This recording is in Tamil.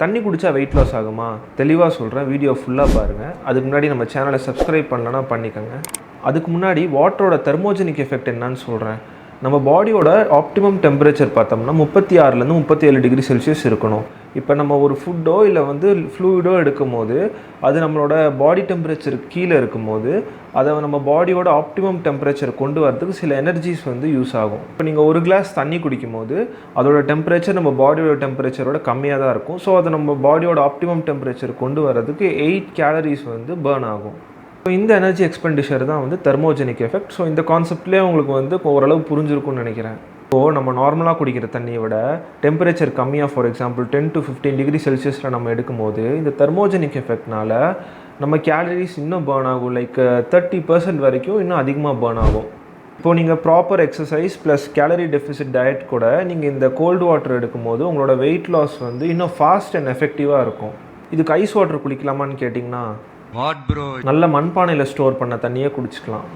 தண்ணி குடித்தா வெயிட் லாஸ் ஆகுமா? தெளிவாக சொல்கிறேன் வீடியோ ஃபுல்லாக பாருங்கள் அதுக்கு முன்னாடி நம்ம சேனலை சப்ஸ்கிரைப் பண்ணலன்னா பண்ணிக்கோங்க. அதுக்கு முன்னாடி வாட்டரோட தெர்மோஜெனிக் எஃபெக்ட் என்னன்னு சொல்கிறேன் நம்ம பாடியோட ஆப்டிமம் டெம்பரேச்சர் பார்த்தோம்னா முப்பத்தி ஆறுலேருந்து முப்பத்தி ஏழு டிகிரி செல்சியஸ் இருக்கணும். இப்போ நம்ம ஒரு ஃபுட்டோ இல்லை வந்து ஃப்ளூயிடோ எடுக்கும் போது அது நம்மளோட பாடி டெம்பரேச்சர் கீழே இருக்கும்போது அதை நம்ம பாடியோட ஆப்டிமம் டெம்பரேச்சர் கொண்டு வரதுக்கு சில எனர்ஜிஸ் வந்து யூஸ் ஆகும். இப்போ நீங்கள் ஒரு கிளாஸ் தண்ணி குடிக்கும் போது அதோட டெம்பரேச்சர் நம்ம பாடியோட டெம்பரேச்சரோட கம்மியாக தான் இருக்கும். ஸோ அதை நம்ம பாடியோட ஆப்டிமம் டெம்பரேச்சர் கொண்டு வரதுக்கு எயிட் கேலரிஸ் வந்து பேர்ன் ஆகும். ஸோ இந்த எனர்ஜி எக்ஸ்பெண்டிச்சர் தான் வந்து தெர்மோஜெனிக் எஃபெக்ட் ஸோ இந்த கான்செப்ட்லேயே உங்களுக்கு வந்து இப்போ ஓரளவு புரிஞ்சிருக்கும்னு நினைக்கிறேன். இப்போது நம்ம நார்மலாக குடிக்கிற தண்ணியை விட டெம்பரேச்சர் கம்மியாக for example ten to fifteen degree செல்சியஸில் நம்ம எடுக்கும்போது இந்த தெர்மோஜெனிக் எஃபெக்ட்னால நம்ம கேலரிஸ் இன்னும் பேர்ன் ஆகும். லைக் தேர்ட்டி பர்சன்ட் வரைக்கும் இன்னும் அதிகமாக பேர்ன் ஆகும். இப்போ நீங்கள் proper exercise plus calorie deficit diet கூட நீங்கள் இந்த கோல்டு வாட்டர் எடுக்கும்போது உங்களோட வெயிட் லாஸ் வந்து இன்னும் ஃபாஸ்ட் அண்ட் எஃபெக்டிவாக இருக்கும். இதுக்கு ஐஸ் வாட்டர் குளிக்கலாமான்னு கேட்டிங்கன்னா வாட் ப்ரோ நல்ல மண்பானையில் ஸ்டோர் பண்ண தண்ணியே குடிச்சிக்கலாம்.